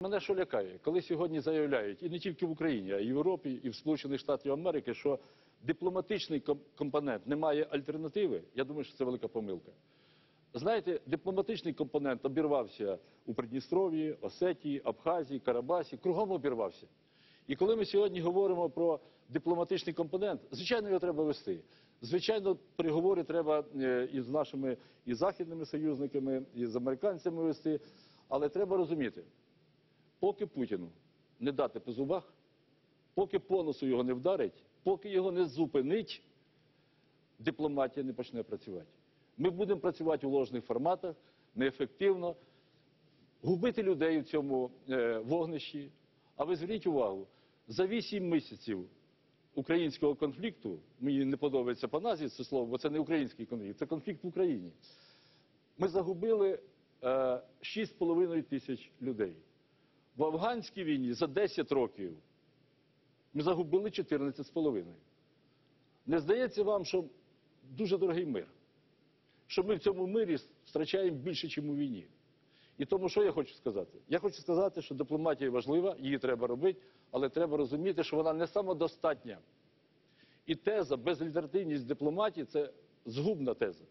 Мене що лякає, коли сьогодні заявляють, і не тільки в Україні, а й в Європі, і в Сполучених Штатах Америки, що дипломатичний компонент не має альтернативи, я думаю, що це велика помилка. Знаєте, дипломатичний компонент обірвався у Придністров'ї, Осетії, Абхазії, Карабасі, кругом обірвався. І коли ми сьогодні говоримо про дипломатичний компонент, звичайно, його треба вести. Звичайно, переговори треба е, із нашими і західними союзниками, і з американцями вести. Але треба розуміти, поки Путіну не дати по зубах, поки по носу його не вдарить, поки його не зупинить, дипломатія не почне працювати. Ми будемо працювати у ложних форматах, неефективно, губити людей у цьому е, вогнищі. А ви зверніть увагу, за вісім місяців українського конфлікту, мені не подобається по назві це слово, бо це не український конфлікт, це конфлікт в Україні. Ми загубили е, 6,5 тисяч людей. В афганській війні за 10 років ми загубили 14,5. Не здається вам, що дуже дорогий мир, що ми в цьому мирі втрачаємо більше, ніж у війні. І тому що я хочу сказати? Я хочу сказати, що дипломатія важлива, її треба робити, але треба розуміти, що вона не самодостатня. І теза безальтернативність дипломатії це згубна теза.